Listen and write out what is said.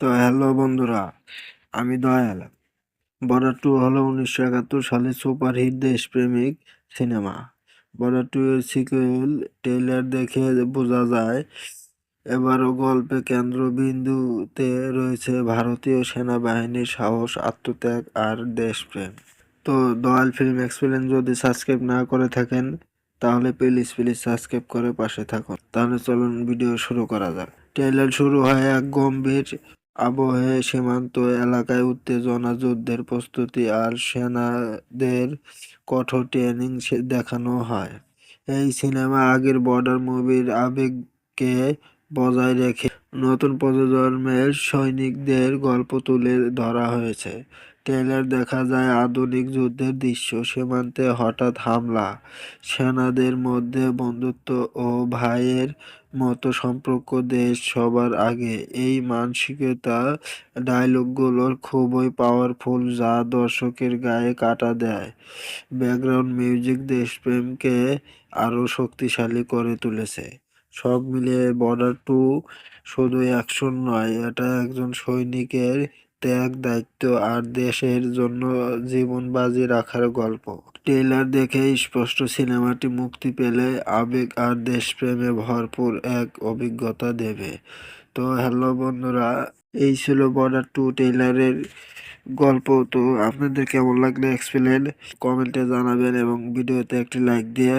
তো হ্যালো বন্ধুরা, আমি দয়াল। বর্ডার টু হলো উনিশশো একাত্তর সালে সুপারহিট দেশপ্রেমিক সিনেমা। বর্ডার টু এর সিকুয়েল ট্রেলার দেখে বোঝা যায়, এবারও গল্পে কেন্দ্রবিন্দুতে রয়েছে ভারতীয় সেনাবাহিনীর সাহস, আত্মত্যাগ আর দেশপ্রেম। তো দয়াল ফিল্ম এক্সপিরিয়েন্স যদি সাবস্ক্রাইব না করে থাকেন, তাহলে প্লিজ প্লিজ সাবস্ক্রাইব করে পাশে থাকুন। তাহলে চলুন ভিডিও শুরু করা যাক। ট্রেলার শুরু হয় এক গম্ভীর আবহে সীমান্ত এলাকায় উত্তেজনা, যুদ্ধের প্রস্তুতি আর সেনাদের কঠোর ট্রেনিং দেখানো হয়। এই সিনেমা আগের বর্ডার মুভির আবেগকে বজায় রেখে নতুন প্রজন্মের সৈনিকদের গল্প তুলে ধরা হয়েছে। ট্রেলার দেখা যায় আধুনিক যুদ্ধের দৃশ্য, সীমান্তে হঠাৎ হামলা, সেনাদের মধ্যে বন্ধুত্ব ও ভাইয়ের মতো সম্পর্ক দেশ সবার আগে। এই মানসিকতা ডায়লগগুলোর খুবই পাওয়ারফুল যা দর্শকের গায়ে কাটা দেয়। ব্যাকগ্রাউন্ড মিউজিক দেশপ্রেমকে আরও শক্তিশালী করে তুলেছে। সব মিলিয়ে বর্ডার টু শুধু অ্যাকশন নয়, এটা একজন সৈনিকের ত্যাগ দায়িত্ব আর দেশের জন্য জীবন বাজি রাখার গল্প। ট্রেলার দেখে স্পষ্ট সিনেমাটি মুক্তি পেলে আবেগ আর দেশপ্রেমে ভরপুর এক অভিজ্ঞতা দেবে। তো হ্যালো বন্ধুরা, এই ছিল বর্ডার টু ট্রেলারের গল্প। তো আপনাদের কেমন লাগল এক্সপ্লেন কমেন্টে জানাবেন এবং ভিডিওতে একটি লাইক দিয়ে